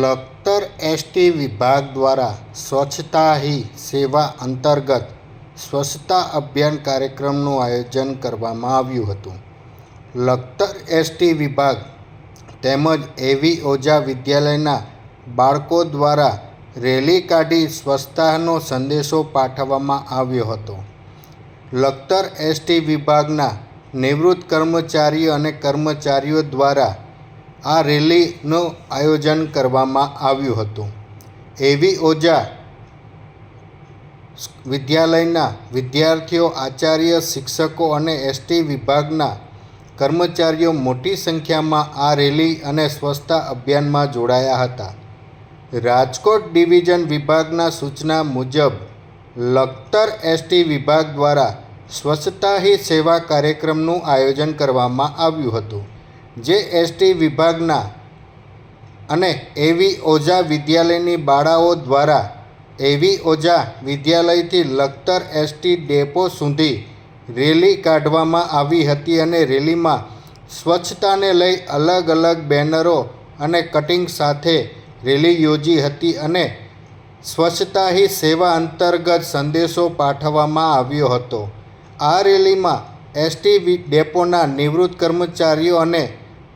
Lakhtar ST વિભાગ દ્વારા સ્વચ્છતા હી સેવા અંતર્ગત સ્વચ્છતા અભિયાન કાર્યક્રમનું આયોજન કરવામાં આવ્યું હતું. લખતર એસટી વિભાગ તેમજ એવી ઓજા વિદ્યાલયના બાળકો દ્વારા રેલી કાઢી સ્વચ્છતાનો સંદેશો પાઠવવામાં આવ્યો હતો. લખતર એસટી વિભાગના નિવૃત્ત કર્મચારીઓ અને કર્મચારીઓ દ્વારા આ રેલીનું આયોજન કરવામાં આવ્યું હતું. એવી ઓજા વિદ્યાલયના વિદ્યાર્થીઓ, આચાર્ય, શિક્ષકો અને એસટી વિભાગના કર્મચારીઓ મોટી સંખ્યામાં આ રેલી અને સ્વચ્છતા અભિયાનમાં જોડાયા હતા. રાજકોટ ડિવિઝન વિભાગના સૂચના મુજબ લખતર એસટી વિભાગ દ્વારા સ્વચ્છતા હી સેવા કાર્યક્રમનું આયોજન કરવામાં આવ્યું હતું, જે એસટી વિભાગના અને એવી ઓજા વિદ્યાલયની બાળાઓ દ્વારા એવી ઓજા વિદ્યાલયથી લખતર એસટી ડેપો સુધી રેલી કાઢવામાં આવી હતી અને રેલીમાં સ્વચ્છતાને લઈ અલગ અલગ બેનરો અને કટિંગ સાથે રેલી યોજી હતી અને સ્વચ્છતા હી સેવા અંતર્ગત સંદેશો પાઠવવામાં આવ્યો હતો. આ રેલીમાં એસટી ડેપોના નિવૃત્ત કર્મચારીઓ અને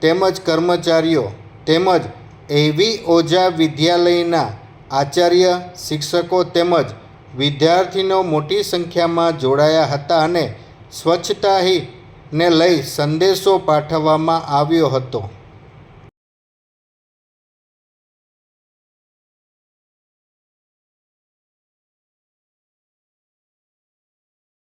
તેમજ કર્મચારીઓ તેમજ એવી ઓજા વિદ્યાલયના આચાર્ય, શિક્ષકો તેમજ વિદ્યાર્થીનો મોટી સંખ્યામાં જોડાયા હતા અને સ્વચ્છતાહીને લઈ સંદેશો પાઠવવામાં આવ્યો હતો.